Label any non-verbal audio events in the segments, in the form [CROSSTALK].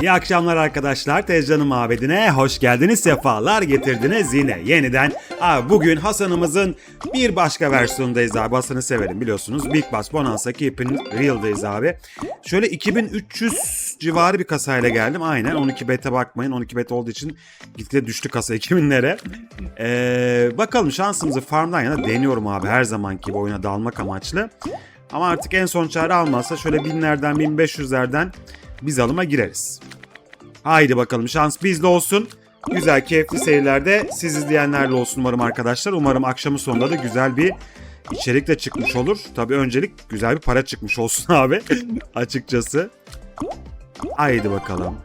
İyi akşamlar arkadaşlar. Tezcan'ın mabedine hoş geldiniz. Sefalar getirdiniz yine yeniden. Abi bugün Hasan'ımızın bir başka versiyonundayız abi. Hasan'ı severim biliyorsunuz. Big Bass Bonanza Keep'in Real'dayız abi. Şöyle 2300 civarı bir kasayla geldim. Aynen 12 bete bakmayın. 12 bet olduğu için gitgide düştü kasa [LAUGHS] 2000'lere. Ee, bakalım şansımızı farmdan yana deniyorum abi. Her zamanki gibi oyuna dalmak amaçlı. Ama artık en son çare almazsa şöyle binlerden 1500'lerden biz alıma gireriz. Haydi bakalım şans bizde olsun. Güzel keyifli seyirlerde siz izleyenlerle olsun umarım arkadaşlar. Umarım akşamın sonunda da güzel bir içerik de çıkmış olur. Tabii öncelik güzel bir para çıkmış olsun [LAUGHS] abi açıkçası. Haydi bakalım.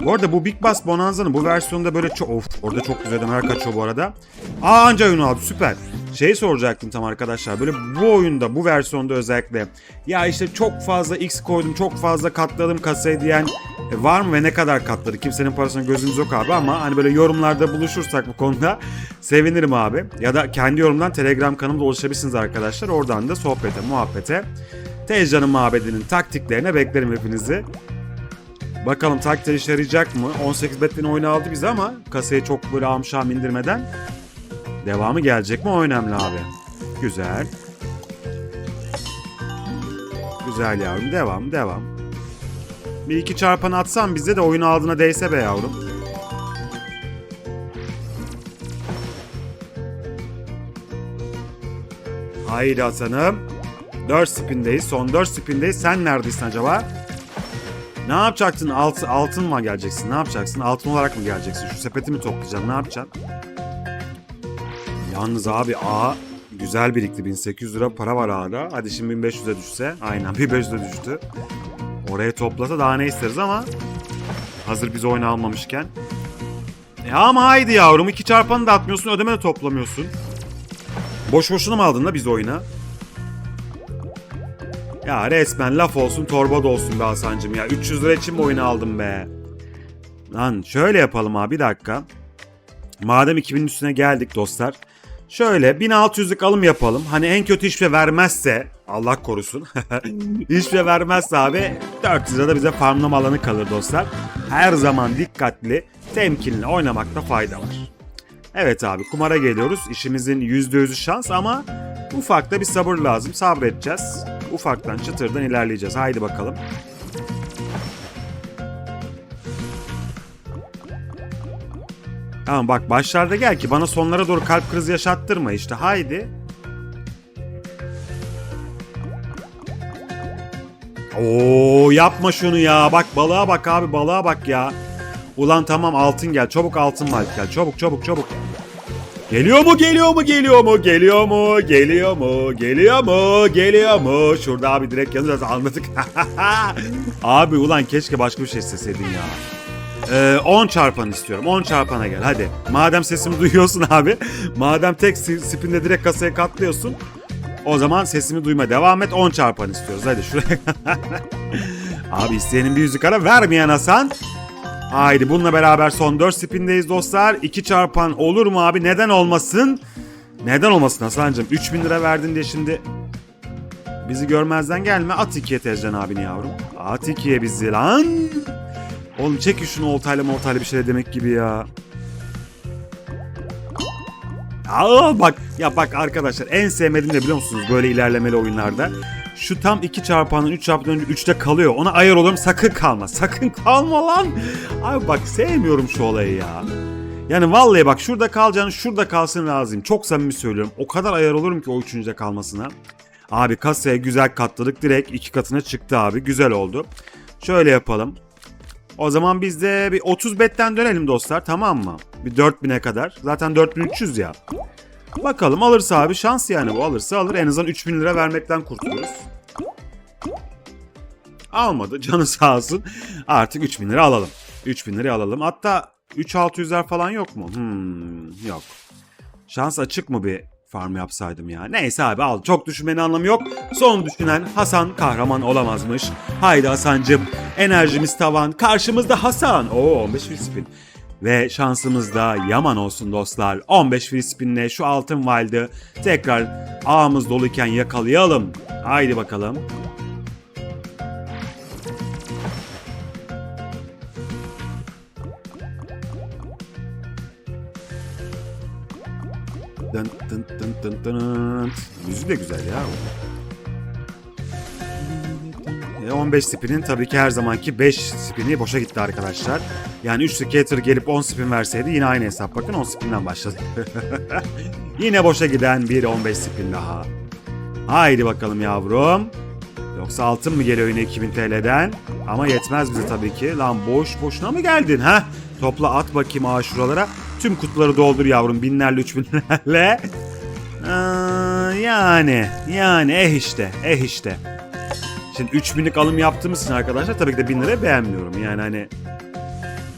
Bu arada bu Big Bass Bonanza'nın bu versiyonunda böyle çok... Of orada çok güzel ödemeler kaçıyor bu arada. Aa anca oyunu aldı süper. Şey soracaktım tam arkadaşlar böyle bu oyunda bu versiyonda özellikle ya işte çok fazla X koydum çok fazla katladım kasayı diyen e, var mı ve ne kadar katladı? Kimsenin parasına gözünüz yok abi ama hani böyle yorumlarda buluşursak bu konuda [LAUGHS] sevinirim abi. Ya da kendi yorumdan Telegram kanalımda ulaşabilirsiniz arkadaşlar. Oradan da sohbete, muhabbete, Tezcan'ın mabedinin taktiklerine beklerim hepinizi. Bakalım taktikler işe yarayacak mı? 18 betlin oyunu aldı bize ama kasayı çok böyle amşam indirmeden devamı gelecek mi? O önemli abi. Güzel. Güzel yavrum. Devam, devam. Bir iki çarpan atsan bize de oyunu aldığına değse be yavrum. Haydi Hasan'ım. 4 spindeyiz. Son 4 spindeyiz. Sen neredesin acaba? Ne yapacaksın? Alt, altın mı geleceksin? Ne yapacaksın? Altın olarak mı geleceksin? Şu sepeti mi toplayacaksın? Ne yapacaksın? Yalnız abi A güzel birikti. 1800 lira para var A'da. Hadi şimdi 1500'e düşse. Aynen 1500'e düştü. Oraya toplasa daha ne isteriz ama hazır biz oyunu almamışken. E ama haydi yavrum iki çarpanı da atmıyorsun ödeme de toplamıyorsun. Boş boşuna mı aldın da biz oyuna? Ya resmen laf olsun torba da olsun be Hasan'cım ya. 300 lira için mi oyunu aldım be? Lan şöyle yapalım abi bir dakika. Madem 2000'in üstüne geldik dostlar. Şöyle 1600'lük alım yapalım. Hani en kötü hiçbir şey vermezse Allah korusun. [LAUGHS] hiçbir şey vermezse abi 400 lirada bize farmlama alanı kalır dostlar. Her zaman dikkatli, temkinli oynamakta fayda var. Evet abi kumara geliyoruz. İşimizin %100'ü şans ama ufakta bir sabır lazım. Sabredeceğiz. Ufaktan çıtırdan ilerleyeceğiz. Haydi bakalım. Tamam bak başlarda gel ki bana sonlara doğru kalp krizi yaşattırma işte. Haydi. Oo yapma şunu ya. Bak balığa bak abi balığa bak ya. Ulan tamam altın gel. Çabuk altın var gel. Çabuk çabuk çabuk. Geliyor mu geliyor mu geliyor mu geliyor mu geliyor mu geliyor mu geliyor mu? Şurada abi direkt yazıyoruz anladık. [LAUGHS] Abi ulan keşke başka bir şey isteseydin ya. Ee, 10 çarpan istiyorum 10 çarpana gel hadi. Madem sesimi duyuyorsun abi madem tek spinde direkt kasaya katlıyorsun o zaman sesimi duyma devam et 10 çarpan istiyoruz hadi şuraya. [LAUGHS] Abi isteyenin bir yüzük ara vermeyen Hasan Haydi bununla beraber son 4 spindeyiz dostlar. 2 çarpan olur mu abi? Neden olmasın? Neden olmasın Hasan'cığım? 3000 lira verdin diye şimdi bizi görmezden gelme. At 2'ye Tezcan abini yavrum. At 2'ye bizi lan. Oğlum çek şunu oltayla moltayla bir şey demek gibi ya. Aa bak ya bak arkadaşlar en sevmediğim de biliyor musunuz böyle ilerlemeli oyunlarda. Şu tam 2 çarpanın 3 çarpanın önce 3'te kalıyor. Ona ayar oluyorum sakın kalma. Sakın kalma lan. Abi bak sevmiyorum şu olayı ya. Yani vallahi bak şurada kalacağını şurada kalsın razıyım. Çok samimi söylüyorum. O kadar ayar olurum ki o üçüncüde kalmasına. Abi kasaya güzel katladık. Direkt iki katına çıktı abi. Güzel oldu. Şöyle yapalım. O zaman biz de bir 30 betten dönelim dostlar tamam mı? Bir 4000'e kadar. Zaten 4300 ya. Bakalım alırsa abi şans yani bu alırsa alır. En azından 3000 lira vermekten kurtuluruz. Almadı canı sağ olsun. Artık 3000 lira alalım. 3000 lira alalım. Hatta 3600'ler falan yok mu? Hmm, yok. Şans açık mı bir farm yapsaydım ya. Neyse abi al. Çok düşünmenin anlamı yok. Son düşünen Hasan kahraman olamazmış. Haydi Hasancım. Enerjimiz tavan. Karşımızda Hasan. Oo 15 spin. Ve şansımız da yaman olsun dostlar. 15 free spinle şu altın wild'ı tekrar ağımız doluyken yakalayalım. Haydi bakalım. Dın dın dın dın dın. Müziği de güzel ya. E, 15 spinin tabii ki her zamanki 5 spini boşa gitti arkadaşlar. Yani 3 skater gelip 10 spin verseydi yine aynı hesap. Bakın 10 spinden başladı. [LAUGHS] yine boşa giden bir 15 spin daha. Haydi bakalım yavrum. Yoksa altın mı geliyor yine 2000 TL'den? Ama yetmez bize tabii ki. Lan boş boşuna mı geldin ha? Topla at bakayım ağa şuralara. Tüm kutuları doldur yavrum binlerle üç binlerle. Aa, yani yani eh işte eh işte. Şimdi 3000'lik alım yaptığımız için arkadaşlar tabii ki de 1000 liraya beğenmiyorum. Yani hani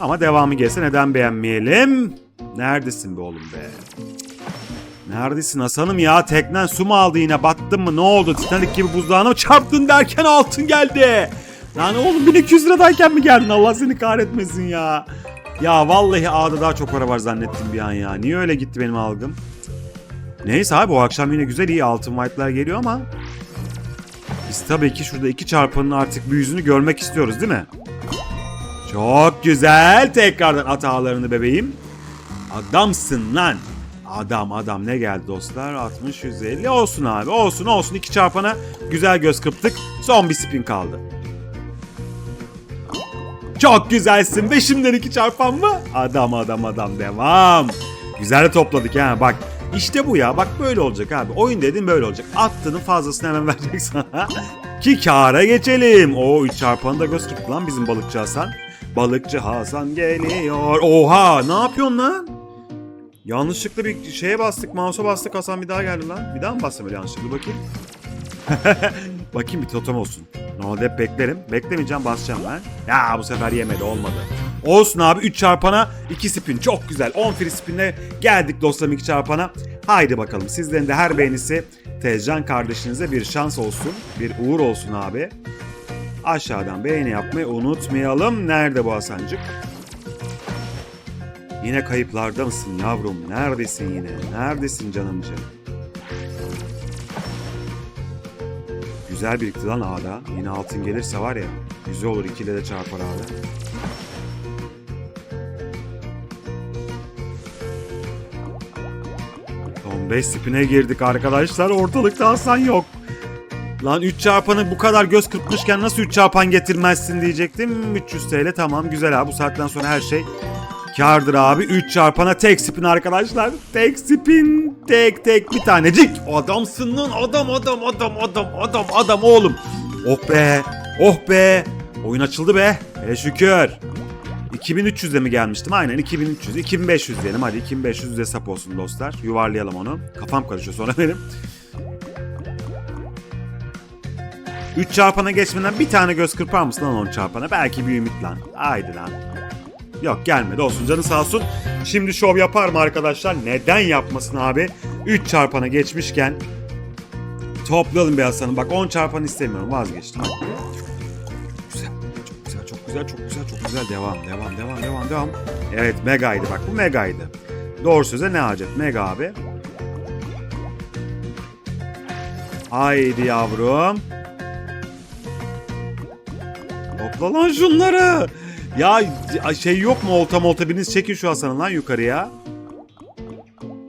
ama devamı gelse neden beğenmeyelim? Neredesin be oğlum be? Neredesin Hasan'ım ya? Teknen su mu aldı yine? Battın mı? Ne oldu? Titanic gibi buzdağına mı çarptın derken altın geldi. Lan oğlum 1200 liradayken mi geldin? Allah seni kahretmesin ya. Ya vallahi A'da daha çok para var zannettim bir an ya. Niye öyle gitti benim algım? Neyse abi o akşam yine güzel iyi altın white'lar geliyor ama biz tabii ki şurada iki çarpanın artık bir yüzünü görmek istiyoruz değil mi? Çok güzel. Tekrardan at ağlarını bebeğim. Adamsın lan. Adam adam ne geldi dostlar? 60 150 olsun abi. Olsun olsun. iki çarpana güzel göz kırptık. Son bir spin kaldı. Çok güzelsin. Ve şimdiden iki çarpan mı? Adam adam adam devam. Güzel topladık ha bak. İşte bu ya bak böyle olacak abi. Oyun dedim böyle olacak. Attığının fazlasını hemen [LAUGHS] verecek sana. Ki kâra geçelim. O 3 çarpanı da kırptı lan bizim balıkçı Hasan. Balıkçı Hasan geliyor. Oha ne yapıyorsun lan? Yanlışlıkla bir şeye bastık, mouse'a bastık Hasan bir daha geldi lan. Bir daha mı bastım öyle yanlışlıkla bakayım. [LAUGHS] bakayım bir totem olsun. Normalde hep beklerim. Beklemeyeceğim basacağım ben. Ya bu sefer yemedi olmadı. Olsun abi 3 çarpana 2 spin çok güzel. 10 free spinle geldik dostlarım 2 çarpana. Haydi bakalım sizlerin de her beğenisi Tezcan kardeşinize bir şans olsun. Bir uğur olsun abi. Aşağıdan beğeni yapmayı unutmayalım. Nerede bu Hasancık? Yine kayıplarda mısın yavrum? Neredesin yine? Neredesin canımcı? Güzel birikti lan ağda. Yine altın gelirse var ya. Güzel olur ikiyle de çarpar abi. 5 spine girdik arkadaşlar. Ortalıkta Hasan yok. Lan 3 çarpanı bu kadar göz kırpmışken nasıl 3 çarpan getirmezsin diyecektim. 300 TL tamam güzel abi. Bu saatten sonra her şey kardır abi. 3 çarpana tek spin arkadaşlar. Tek spin. Tek tek bir tanecik. Adamsın lan adam adam adam adam adam adam oğlum. Oh be. Oh be. Oyun açıldı be. Hele şükür. 2300'de mi gelmiştim? Aynen 2300. 2500 diyelim hadi 2500 hesap olsun dostlar. Yuvarlayalım onu. Kafam karışıyor sonra [LAUGHS] benim. 3 çarpana geçmeden bir tane göz kırpar mısın lan 10 çarpana? Belki bir ümit lan. Haydi lan. Yok gelmedi olsun canı sağ olsun. Şimdi şov yapar mı arkadaşlar? Neden yapmasın abi? 3 çarpana geçmişken toplayalım bir Hasan'ım. Bak 10 çarpan istemiyorum vazgeçtim. Güzel, çok güzel, çok güzel. Devam, devam, devam, devam, devam. Evet megaydı bak bu megaydı. Doğru söze ne hacet? Mega abi. Haydi yavrum. Topla lan şunları. Ya şey yok mu olta molta biriniz çekin şu Hasan'ı lan yukarıya.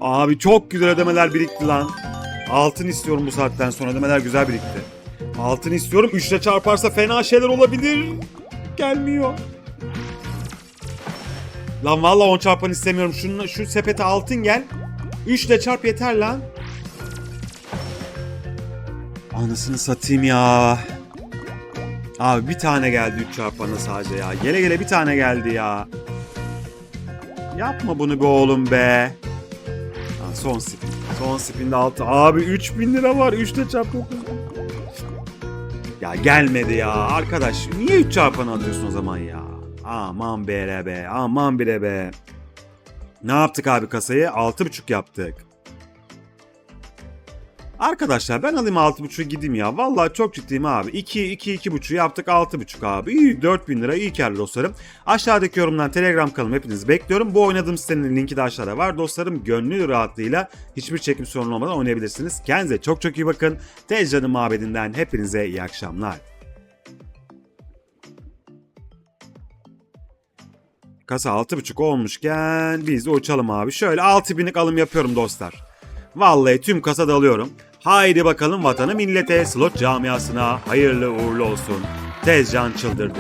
Abi çok güzel ödemeler birikti lan. Altın istiyorum bu saatten sonra ödemeler güzel birikti. Altın istiyorum. Üçle çarparsa fena şeyler olabilir. Gelmiyor. Lan vallahi 10 çarpan istemiyorum. Şunun, şu sepete altın gel. 3 ile çarp yeter lan. Anasını satayım ya. Abi bir tane geldi 3 çarpana sadece ya. Gele gele bir tane geldi ya. Yapma bunu be oğlum be. Ha, son spin. Son spinde altı. Abi 3000 lira var. 3 ile çarp 9. Ya gelmedi ya. Arkadaş niye 3 çarpanı atıyorsun o zaman ya? Aman bere be. Aman bire be. Ne yaptık abi kasayı? 6.5 yaptık. Arkadaşlar ben alayım 6.5'u gideyim ya. Vallahi çok ciddiyim abi. 2 2 2.5'u yaptık 6.5 abi. İyi 4000 lira iyi karlı dostlarım. Aşağıdaki yorumdan Telegram kanalım hepinizi bekliyorum. Bu oynadığım sitenin linki de aşağıda var. Dostlarım gönlü rahatlığıyla hiçbir çekim sorunu olmadan oynayabilirsiniz. Kendinize çok çok iyi bakın. Tezcan'ın mabedinden hepinize iyi akşamlar. Kasa 6.5 olmuşken biz uçalım abi. Şöyle 6000'lik alım yapıyorum dostlar. Vallahi tüm kasa dalıyorum. Haydi bakalım vatanı millete, slot camiasına hayırlı uğurlu olsun. Tezcan çıldırdı.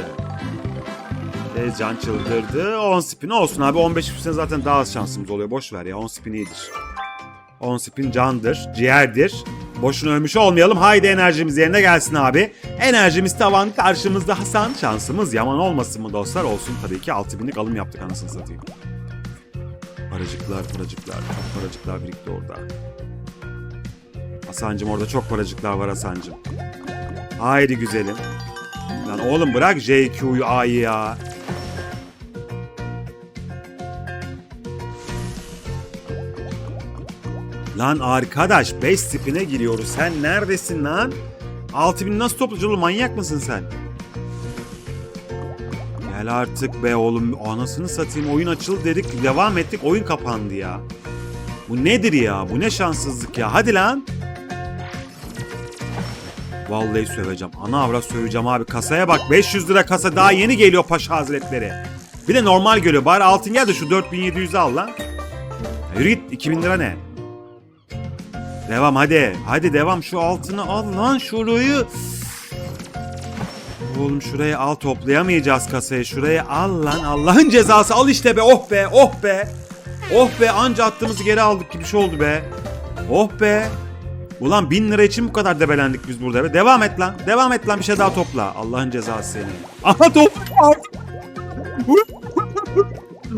Tezcan çıldırdı. 10 spin olsun abi. 15 spin zaten daha az şansımız oluyor. Boş ver ya 10 spin iyidir. 10 spin candır, ciğerdir. Boşuna ölmüş olmayalım. Haydi enerjimiz yerine gelsin abi. Enerjimiz tavan, karşımızda Hasan. Şansımız yaman olmasın mı dostlar? Olsun tabii ki 6000'lik alım yaptık anasını satayım. Paracıklar, paracıklar, çok paracıklar birikti orada. Hasancım orada çok paracıklar var Hasancım. Haydi güzelim. Lan oğlum bırak JQ'yu A'yı ya. Lan arkadaş 5 spine giriyoruz. Sen neredesin lan? 6000 nasıl toplayacağız oğlum manyak mısın sen? Gel artık be oğlum. Anasını satayım oyun açıldı dedik. Devam ettik oyun kapandı ya. Bu nedir ya? Bu ne şanssızlık ya? Hadi lan. Vallahi söveceğim. Ana avrat söveceğim abi. Kasaya bak 500 lira kasa daha yeni geliyor Paşa Hazretleri. Bir de normal geliyor. Bari altın gel de şu 4700'ü al lan. Ya Yürü git 2000 lira ne? Devam hadi. Hadi devam şu altını al lan şurayı. Oğlum şuraya al toplayamayacağız kasayı. Şuraya al lan Allah'ın cezası al işte be oh be oh be. Oh be anca attığımızı geri aldık gibi şey oldu be. Oh be. Ulan bin lira için bu kadar debelendik biz burada be. Devam et lan. Devam et lan bir şey daha topla. Allah'ın cezası seni. Aha topla.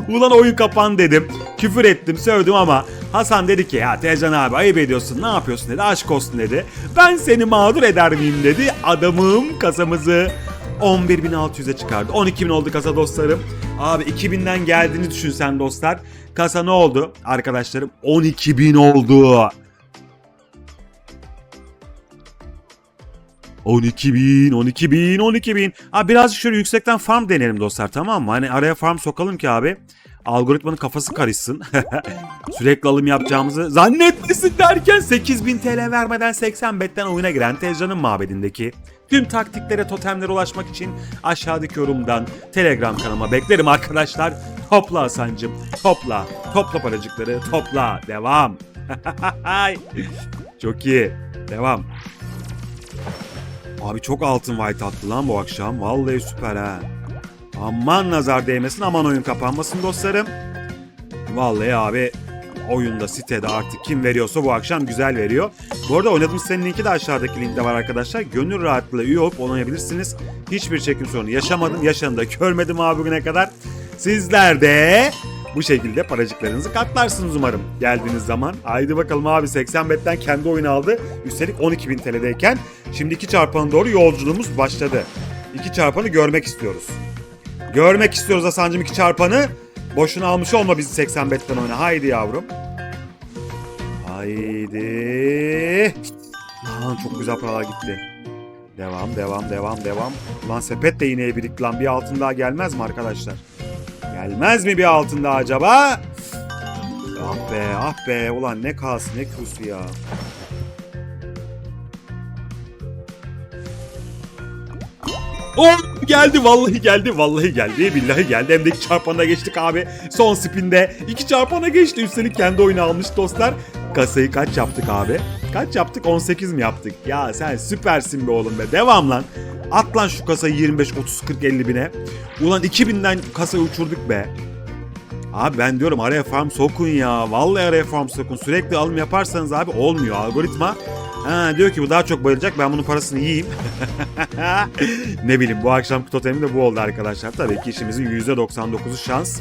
Ulan oyun kapan dedim. Küfür ettim, sövdüm ama Hasan dedi ki ya Tezcan abi ayıp ediyorsun ne yapıyorsun dedi aşk olsun dedi. Ben seni mağdur eder miyim dedi. Adamım kasamızı 11.600'e çıkardı. 12.000 oldu kasa dostlarım. Abi 2000'den geldiğini düşünsen dostlar. Kasa ne oldu arkadaşlarım? 12.000 oldu. 12 bin, 12 bin, 12 bin. Abi birazcık şöyle yüksekten farm deneyelim dostlar tamam mı? Hani araya farm sokalım ki abi. Algoritmanın kafası karışsın. [LAUGHS] Sürekli alım yapacağımızı zannetmesin derken 8000 TL vermeden 80 betten oyuna giren Tezcan'ın mabedindeki tüm taktiklere, totemlere ulaşmak için aşağıdaki yorumdan Telegram kanalıma beklerim arkadaşlar. Topla Hasan'cım, topla. Topla paracıkları, topla. Devam. [LAUGHS] Çok iyi. Devam. Abi çok altın white attı lan bu akşam. Vallahi süper ha. Aman nazar değmesin aman oyun kapanmasın dostlarım. Vallahi abi oyunda sitede artık kim veriyorsa bu akşam güzel veriyor. Bu arada oynadığım sitenin linki de aşağıdaki linkte var arkadaşlar. Gönül rahatlığıyla üye olup oynayabilirsiniz. Hiçbir çekim sorunu yaşamadım. Yaşını da görmedim abi bugüne kadar. Sizler de bu şekilde paracıklarınızı katlarsınız umarım geldiğiniz zaman. Haydi bakalım abi 80 betten kendi oyunu aldı. Üstelik 12.000 TL'deyken şimdi 2 çarpanı doğru yolculuğumuz başladı. 2 çarpanı görmek istiyoruz. Görmek istiyoruz Hasan'cım 2 çarpanı. Boşuna almış olma bizi 80 betten oyna. Haydi yavrum. Haydi. Lan çok güzel paralar gitti. Devam, devam, devam, devam. Ulan sepet de yine birikti lan. Bir altın daha gelmez mi arkadaşlar? Gelmez mi bir altın daha acaba? Ah be, ah be. Ulan ne kas, ne kusu ya. Oh geldi vallahi geldi vallahi geldi. Billahi geldi. Hem de iki çarpana geçtik abi. Son spinde iki çarpana geçti. Üstelik kendi oyunu almış dostlar. Kasayı kaç yaptık abi? Kaç yaptık? 18 mi yaptık? Ya sen süpersin be oğlum be. Devam lan. At lan şu kasayı 25 30 40 50 bine. Ulan 2000'den kasayı uçurduk be. Abi ben diyorum araya farm sokun ya. Vallahi araya farm sokun. Sürekli alım yaparsanız abi olmuyor. Algoritma ha, diyor ki bu daha çok bayılacak ben bunun parasını yiyeyim. [LAUGHS] ne bileyim bu akşamki totemim de bu oldu arkadaşlar. Tabii ki işimizin %99'u şans.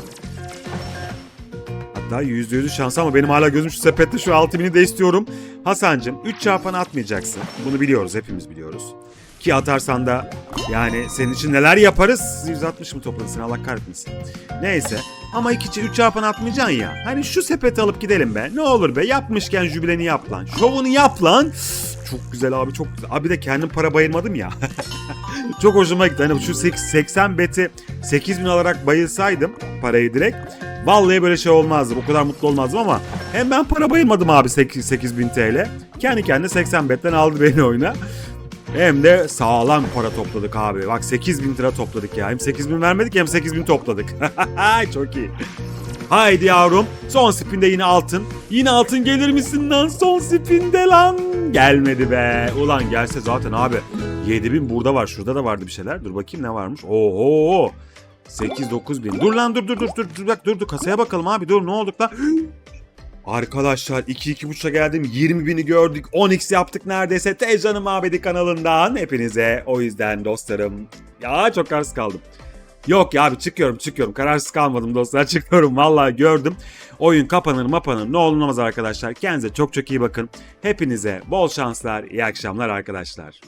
Hatta %100'ü şans ama benim hala gözüm şu sepette şu 6000'i de istiyorum. Hasancım 3 çarpanı atmayacaksın. Bunu biliyoruz hepimiz biliyoruz. Ki atarsan da yani senin için neler yaparız? 160 mı topladın Allah kahretmesin. Neyse. Ama 2 3 çarpan atmayacaksın ya. Hani şu sepeti alıp gidelim be. Ne olur be yapmışken jübileni yap lan. Şovunu yap lan. Çok güzel abi çok güzel. Abi de kendim para bayılmadım ya. [LAUGHS] çok hoşuma gitti. Hani şu 80 beti 8000 alarak bayılsaydım parayı direkt. Vallahi böyle şey olmazdı. Bu kadar mutlu olmazdım ama hem ben para bayılmadım abi 8000 TL. Kendi kendine 80 betten aldı beni oyuna. Hem de sağlam para topladık abi. Bak 8000 lira topladık ya. Hem 8000 vermedik hem 8000 topladık. [LAUGHS] Çok iyi. Haydi yavrum. Son spinde yine altın. Yine altın gelir misin lan son spinde lan? Gelmedi be. Ulan gelse zaten abi. 7000 burada var. Şurada da vardı bir şeyler. Dur bakayım ne varmış. Oho. 8-9 bin. Dur lan dur dur dur dur dur bak dur dur kasaya bakalım abi dur ne olduk lan? Arkadaşlar 2-2.5'a geldim 20 bini gördük 10x yaptık neredeyse Tezcan'ın Mabedi kanalından hepinize o yüzden dostlarım ya çok kararsız kaldım. Yok ya abi çıkıyorum çıkıyorum kararsız kalmadım dostlar [LAUGHS] çıkıyorum vallahi gördüm. Oyun kapanır mapanır ne olmaz arkadaşlar kendinize çok çok iyi bakın. Hepinize bol şanslar iyi akşamlar arkadaşlar.